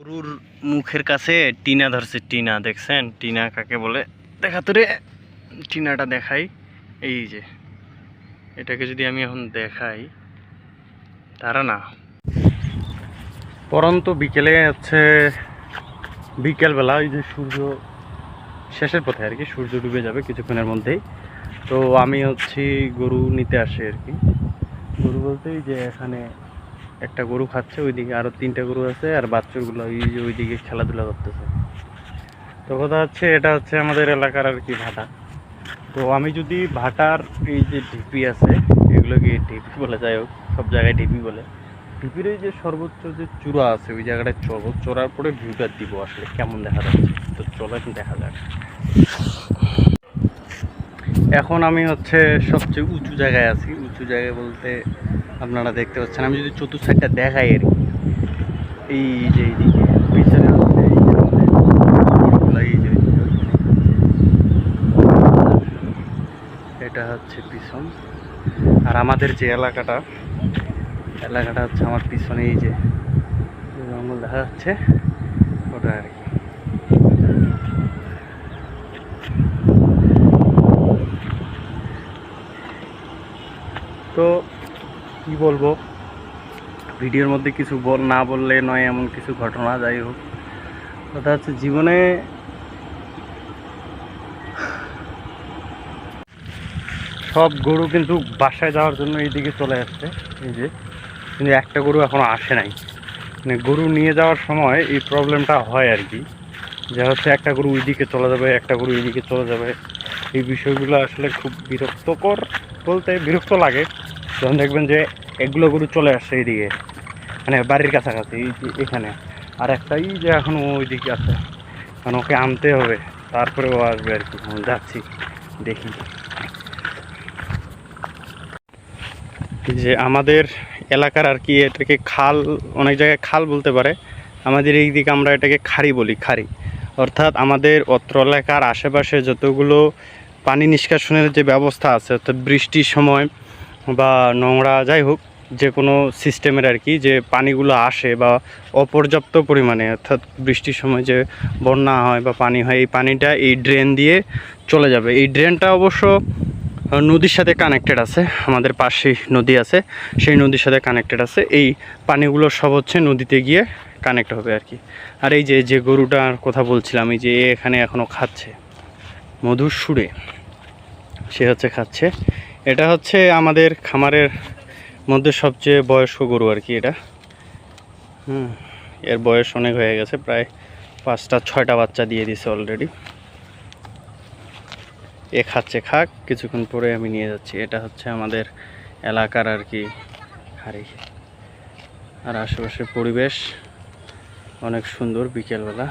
গরুর মুখের কাছে টিনা ধরছে, টিনা, দেখছেন? টিনা কাকে বলে? দেখা তো রে, টিনাটা দেখাই। এই যে, এটাকে যদি আমি এখন দেখাই, তারা না। পরন্ত বিকেলে হচ্ছে বিকেলবেলা, ওই যে সূর্য শেষের পথে আর কি, সূর্য ডুবে যাবে কিছুক্ষণের মধ্যেই। তো আমি হচ্ছি গরু নিতে আসি আর কি। গরু বলতে এই যে এখানে একটা গরু খাচ্ছে, ওইদিকে আরও তিনটা গরু আছে আর বাচ্চাগুলো ওই যে ওইদিকে খেলাধুলা করতেছে। তো কথা হচ্ছে, এটা হচ্ছে আমাদের এলাকার আর কি ভাটা। তো আমি যদি ভাটার এই যে ঢিপি আছে, এগুলোকে ঢিপি বলে, যাই হোক, সব জায়গায় ঢিপি বলে। ঢিপির এই যে সর্বোচ্চ যে চূড়া আছে, ওই জায়গাটায় চড়বো চড়ার পরে ভিউটা দিব আসলে, কেমন দেখা যাচ্ছে? তো চলো দেখা যাক। এখন আমি হচ্ছে সবচেয়ে উঁচু জায়গায় আছি। উঁচু জায়গায় বলতে আপনারা দেখতে পাচ্ছেন। আমি যদি চতুর্থ সাইডটা দেখাই আর কি। এই যে পিছনে এটা হচ্ছে পিছন। আর আমাদের যে এলাকাটা এলাকাটা হচ্ছে আমার পিছনে এই যে জঙ্গল দেখা যাচ্ছে, ওটা আর কি। তো কি বলব? ভিডিওর মধ্যে কিছু বল না বললে নয় এমন কিছু ঘটনা, যাই হোক। কথা হচ্ছে জীবনে সব গরু কিন্তু বাসায় যাওয়ার জন্য এইদিকে চলে আসছে। এই যে, কিন্তু একটা গরু এখনও আসে নাই। মানে গরু নিয়ে যাওয়ার সময় এই প্রবলেমটা হয় আর কি। যে হচ্ছে একটা গরু ওইদিকে চলে যাবে, একটা গরু এইদিকে চলে যাবে। এই বিষয়গুলো আসলে খুব বিরক্তকর বলতে বিরক্ত লাগে। যখন দেখবেন যে এগুলো গরু চলে আসছে এইদিকে। মানে বাড়ির কাছাকাছি এখানে। আর একটাই যে এখন ওইদিকে আছে। কারণ ওকে আনতে হবে। তারপরে ও আসবে আর কি। যাচ্ছি, দেখি। যে আমাদের এলাকার আর কি, এটাকে খাল, অনেক জায়গায় খাল বলতে পারে। আমাদের এই দিকে আমরা এটাকে খাড়ি বলি, খাড়ি। অর্থাৎ আমাদের অত্র এলাকার আশেপাশে যতগুলো পানি নিষ্কাশনের যে ব্যবস্থা আছে, অর্থাৎ বৃষ্টির সময় বা নোংরা, যাই হোক, যে কোনো সিস্টেমের আর কি, যে পানিগুলো আসে বা অপর্যাপ্ত পরিমাণে, অর্থাৎ বৃষ্টির সময় যে বন্যা হয় বা পানি হয়, এই পানিটা এই ড্রেন দিয়ে চলে যাবে। এই ড্রেনটা অবশ্য নদীর সাথে কানেক্টেড আছে, আমাদের পাশেই নদী আছে, সেই নদীর সাথে কানেক্টেড আছে। এই পানিগুলো সব হচ্ছে নদীতে গিয়ে কানেক্ট হবে আর কি। আর এই যে যে গরুটার কথা বলছিলাম, এই যে এখানে এখনও খাচ্ছে, মধুর সুরে, সে হচ্ছে খাচ্ছে এটা হচ্ছে আমাদের খামারের মধ্যে সবচেয়ে বয়স্ক গরু আর কি এটা। হুম, এর বয়স অনেক হয়ে গেছে, প্রায় পাঁচটা, ছয়টা বাচ্চা দিয়ে দিছে অলরেডি এ খাচ্ছে, খাক, কিছুক্ষণ পরে আমি নিয়ে যাচ্ছি। এটা হচ্ছে আমাদের এলাকার আর কি হাড়ি। আর আশেপাশের পরিবেশ অনেক সুন্দর বিকেলবেলা।